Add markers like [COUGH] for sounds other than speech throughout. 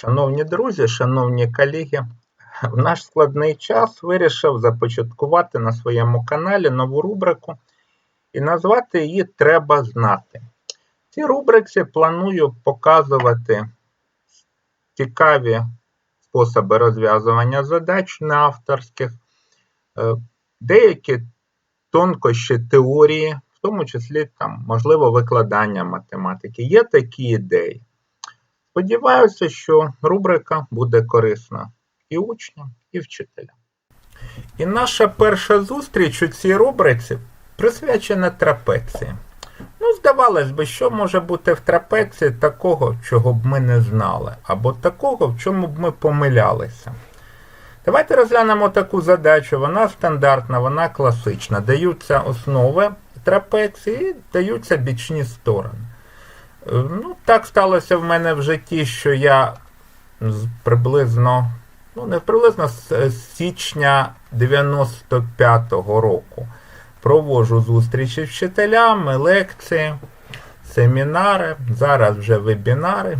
Шановні друзі, шановні колеги, в наш складний час вирішив започаткувати на своєму каналі нову рубрику і назвати її Треба знати. В цій рубриці планую показувати цікаві способи розв'язування задач неавторських, е, деякі тонкощі теорії, в тому числі там, можливо, викладання математики. Є такі ідеї. Сподіваюся, що рубрика буде корисна і учням, і вчителям. І наша перша зустріч у цій рубриці присвячена трапеції. Ну, здавалось би, що може бути в трапеції такого, чого б ми не знали, або такого, в чому б ми помилялися. Давайте розглянемо таку задачу. Вона стандартна, вона класична. Даються основи трапеції, даються бічні сторони. Ну, так сталося в мене в житті, що я приблизно, ну не приблизно з січня 95-го року проводжу зустрічі з вчителями, лекції, семінари, зараз вже вебінари.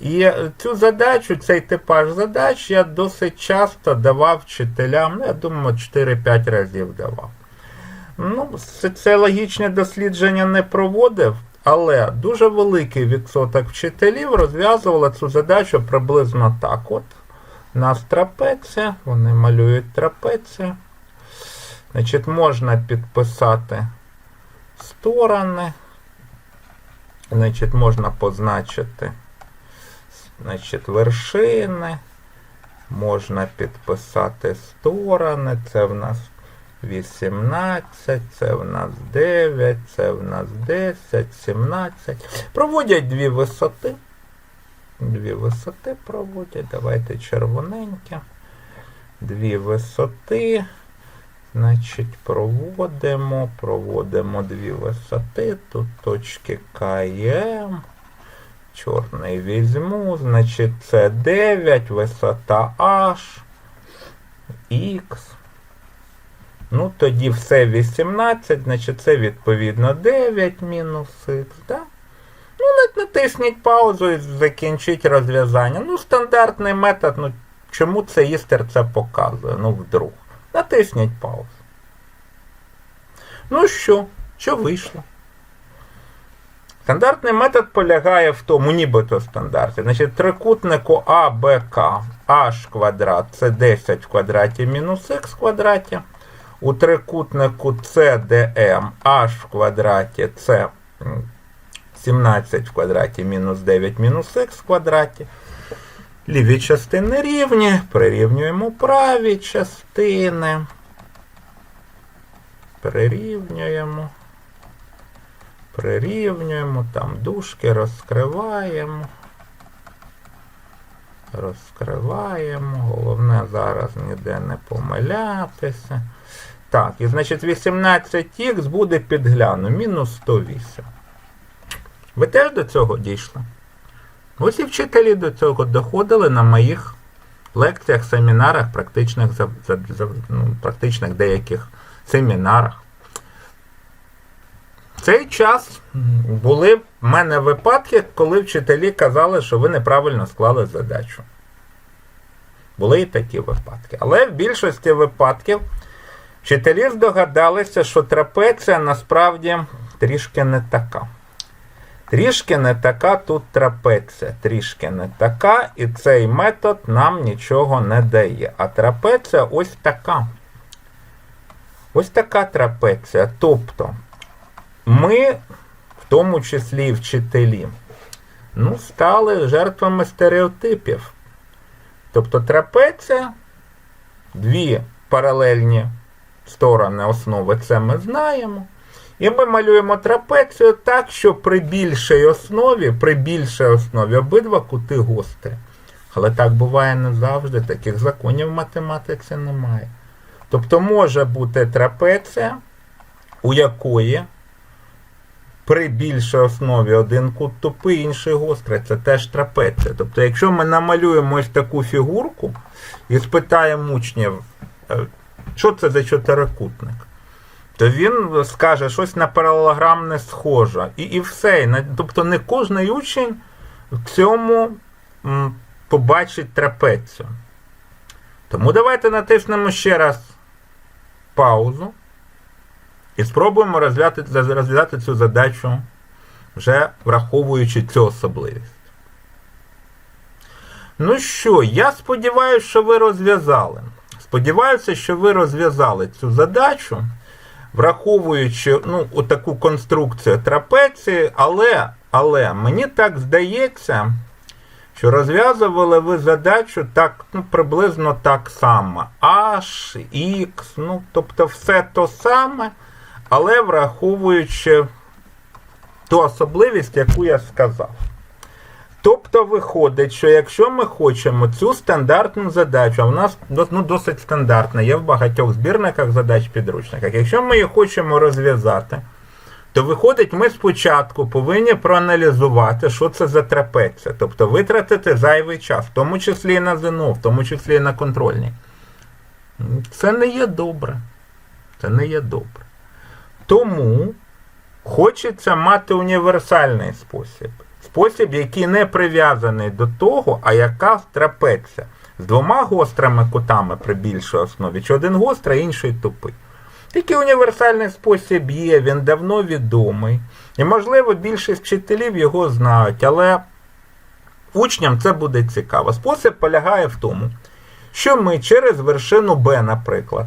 І цю задачу, цей типаж задач я досить часто давав вчителям, ну, я думаю, 4-5 разів давав. Ну, соціологічне дослідження не проводив, але дуже великий відсоток вчителів розв'язували цю задачу приблизно так. От. У нас трапеція, вони малюють трапецію. Значить, можна підписати сторони. Значить, можна позначити значить, вершини. Можна підписати сторони. Це в нас 18, це в нас 9, це в нас 10, 17. Проводять дві висоти. Дві висоти проводять. Давайте червоненьке. Дві висоти. Значить, проводимо, проводимо дві висоти. Тут точки К і М. Чорний візьму. Значить, це 9, висота H, Х. Ну, тоді все 18, значить це відповідно 9 мінус х, да? Ну, натисніть паузу і закінчіть розв'язання. Ну, стандартний метод, ну чому це істер це показує? Ну, вдруг. Натисніть паузу. Ну що? Що вийшло? Стандартний метод полягає в тому, нібито стандартний. Значить, трикутнику АБК h квадрат це 10 в квадраті мінус х в квадраті. У трикутнику CDM h в квадраті це 17 в квадраті мінус 9 мінус х в квадраті. Ліві частини рівні. Прирівнюємо праві частини. Прирівнюємо. Прирівнюємо, там дужки розкриваємо. Розкриваємо. Головне зараз ніде не помилятися. Так, і значить 18х буде підгляну, мінус 108. Ви теж до цього дійшли? Ось і вчителі до цього доходили на моїх лекціях, семінарах, практичних, ну, практичних деяких семінарах. Цей час були в мене випадки, коли вчителі казали, що ви неправильно склали задачу. Були і такі випадки. Але в більшості випадків вчителі здогадалися, що трапеція насправді трішки не така. Трішки не така тут трапеція, трішки не така, і цей метод нам нічого не дає. А трапеція ось така. Ось така трапеція. Тобто ми, в тому числі і вчителі, ну, стали жертвами стереотипів. Тобто трапеція, дві паралельні сторони основи, це ми знаємо. І ми малюємо трапецію так, що при більшій основі, при більшій основі обидва кути гострі. Але так буває не завжди, таких законів в математиці немає. Тобто може бути трапеція, у якої при більшій основі один кут тупий, інший гострий. Це теж трапеція. Тобто, якщо ми намалюємо ось таку фігурку і спитаємо учнів, що це за чотирикутник, то він скаже, щось на паралелограм не схоже. І і все. Тобто не кожен учень в цьому побачить трапецію. Тому давайте натиснемо ще раз паузу і спробуємо розв'язати, розв'язати цю задачу, вже враховуючи цю особливість. Ну що, я сподіваюся, що ви розв'язали. Сподіваюся, що ви розв'язали цю задачу, враховуючи ну, таку конструкцію трапеції, але, але мені так здається, що розв'язували ви задачу так, ну, приблизно так само. H, X, ну, тобто все то саме, але враховуючи ту особливість, яку я сказав. Тобто виходить, що якщо ми хочемо цю стандартну задачу, а в нас ну, досить стандартна, є в багатьох збірниках задач підручниках, якщо ми її хочемо розв'язати, то виходить, ми спочатку повинні проаналізувати, що це за трапеція, тобто витратити зайвий час, в тому числі і на ЗНО, в тому числі і на контрольній. Це не є добре. Це не є добре. Тому хочеться мати універсальний спосіб. Спосіб, який не прив'язаний до того, а яка трапеція з двома гострими кутами при більшій основі, чи один гострий, інший тупий. Такий універсальний спосіб є, він давно відомий. І, можливо, більшість вчителів його знають, але учням це буде цікаво. Спосіб полягає в тому, що ми через вершину Б, наприклад,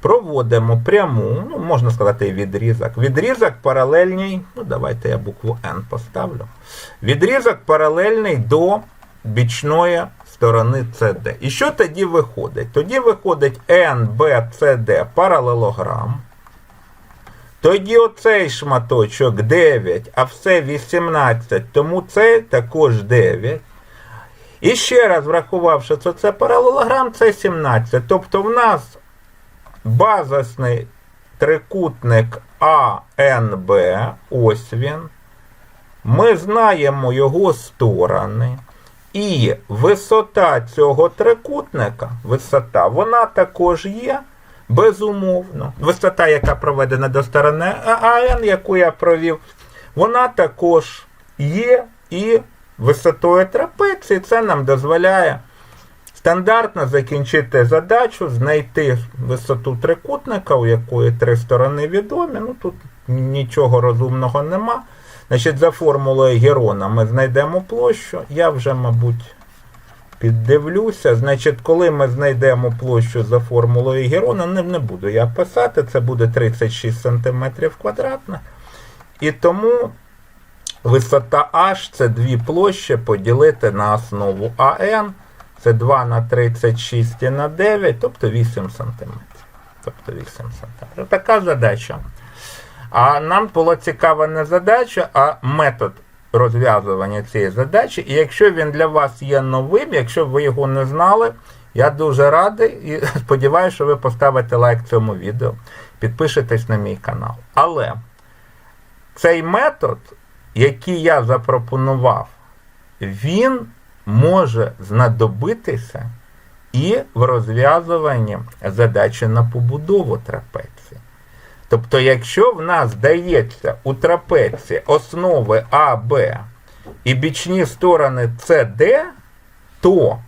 проводимо пряму, ну, можна сказати, відрізок. Відрізок паралельний, ну, давайте я букву N поставлю. Відрізок паралельний до бічної сторони CD. І що тоді виходить? Тоді виходить NBCD паралелограм. Тоді оцей шматочок 9, а все 18, тому цей також 9. І ще раз врахувавши, що це паралелограм, це 17. Тобто в нас базисний трикутник АНБ, ось він. Ми знаємо його сторони. І висота цього трикутника, висота, вона також є, безумовно. Висота, яка проведена до сторони АН, яку я провів, вона також є і висотою трапеції. Це нам дозволяє стандартно закінчити задачу, знайти висоту трикутника, у якої три сторони відомі. Ну тут нічого розумного нема. Значить, За формулою Герона ми знайдемо площу. Я вже, мабуть, піддивлюся. Значить, коли ми знайдемо площу за формулою Герона, не, не буду я писати, це буде 36 см квадратних. І тому висота H це дві площі поділити на основу АН. Це 2 на 36 і на 9, тобто 8 см. Тобто 8 см. Така задача. А нам була цікава не задача, а метод розв'язування цієї задачі. І якщо він для вас є новим, якщо ви його не знали, я дуже радий і [LAUGHS] сподіваюся, що ви поставите лайк цьому відео, підпишетесь на мій канал. Але цей метод, який я запропонував, він може знадобитися і в розв'язуванні задачі на побудову трапеції. Тобто, якщо в нас дається у трапеції основи А, Б і бічні сторони С, Д, то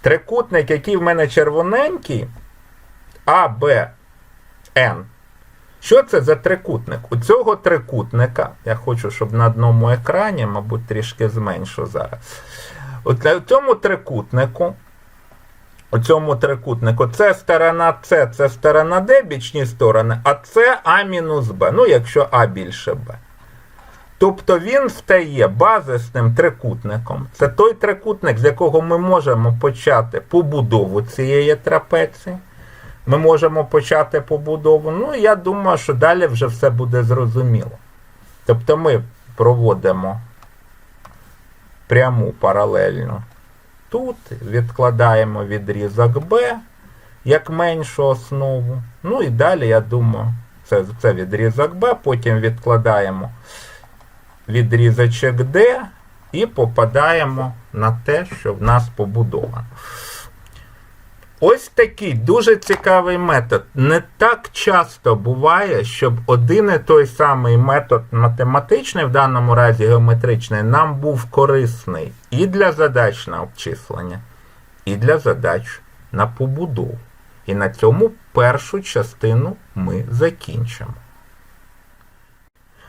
трикутник, який в мене червоненький, А, Б, Н. Що це за трикутник? У цього трикутника, я хочу, щоб на одному екрані, мабуть, трішки зменшу зараз. У цьому трикутнику у цьому трикутнику це сторона С, це сторона Д, бічні сторони, а це А мінус Б. Ну, якщо А більше Б. Тобто він стає базисним трикутником. Це той трикутник, з якого ми можемо почати побудову цієї трапеції. Ми можемо почати побудову. Ну, я думаю, що далі вже все буде зрозуміло. Тобто ми проводимо пряму паралельно. тут, відкладаємо відрізок Б як меншу основу. Ну і далі, я думаю, це, це відрізок Б, потім відкладаємо відрізочок Д і попадаємо на те, що в нас побудовано. Ось такий дуже цікавий метод. Не так часто буває, щоб один і той самий метод математичний, в даному разі геометричний, нам був корисний і для задач на обчислення, і для задач на побудову. І на цьому першу частину ми закінчимо.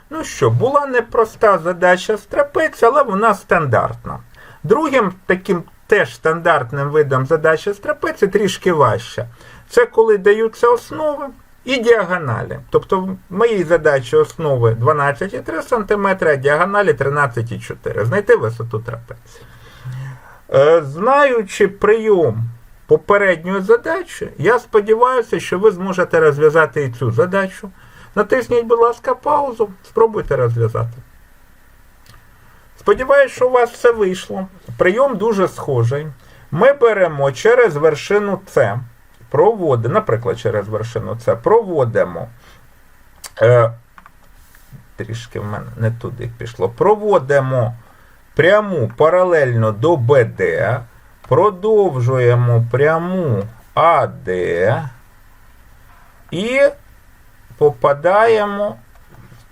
Ну що, була непроста задача з трапеції, але вона стандартна. Другим таким теж стандартним видом задачі з трапеції трішки важче. Це коли даються основи і діагоналі. Тобто в моїй задачі основи 12,3 см, а діагоналі 13,4 Знайти висоту трапеції. Е, Знаючи прийом попередньої задачі, я сподіваюся, що ви зможете розв'язати і цю задачу. Натисніть, будь ласка, паузу, спробуйте розв'язати. Сподіваюсь, що у вас все вийшло. Прийом дуже схожий. Ми беремо через вершину С, проводимо, наприклад, через вершину С, проводимо. Е, трішки в мене не туди пішло. Проводимо пряму паралельно до БД, продовжуємо пряму АД і попадаємо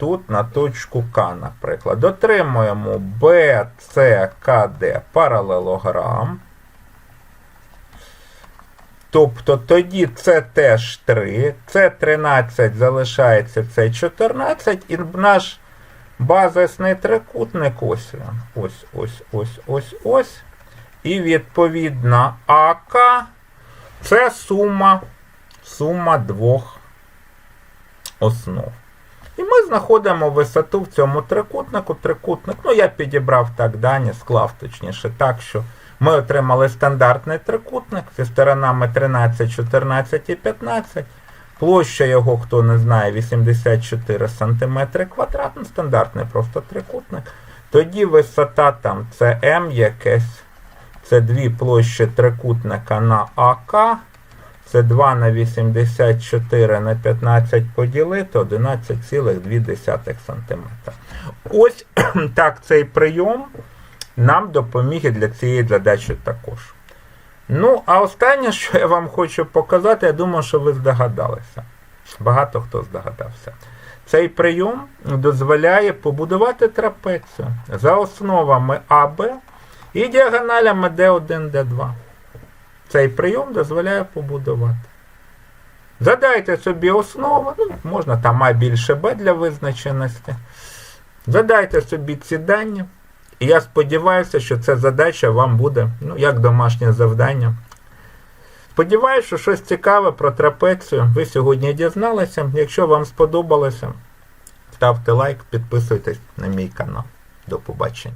тут на точку К, наприклад. Дотримуємо BCKD паралелограм. Тобто тоді це теж 3, це 13 залишається, це 14, і наш базисний трикутник ось він. Ось, ось, ось, ось, ось. І відповідно АК це сума, сума двох основ. І ми знаходимо висоту в цьому трикутнику. Трикутник, ну я підібрав так дані, склав точніше так, що ми отримали стандартний трикутник зі сторонами 13, 14 і 15. Площа його, хто не знає, 84 см квадратний, стандартний просто трикутник. Тоді висота там це М якесь. Це дві площі трикутника на АК. Це 2 на 84 на 15 поділити 11,2 см. Ось [CLEARS THROAT] так цей прийом нам допоміг і для цієї задачі також. Ну, а останнє, що я вам хочу показати, я думаю, що ви здогадалися. Багато хто здогадався. Цей прийом дозволяє побудувати трапецію за основами АБ і діагоналями D1, D2. Цей прийом дозволяє побудувати. Задайте собі основу, ну, можна там А більше Б для визначеності. Задайте собі ці дані. І я сподіваюся, що ця задача вам буде ну, як домашнє завдання. Сподіваюся, що щось цікаве про трапецію ви сьогодні дізналися. Якщо вам сподобалося, ставте лайк, підписуйтесь на мій канал. До побачення.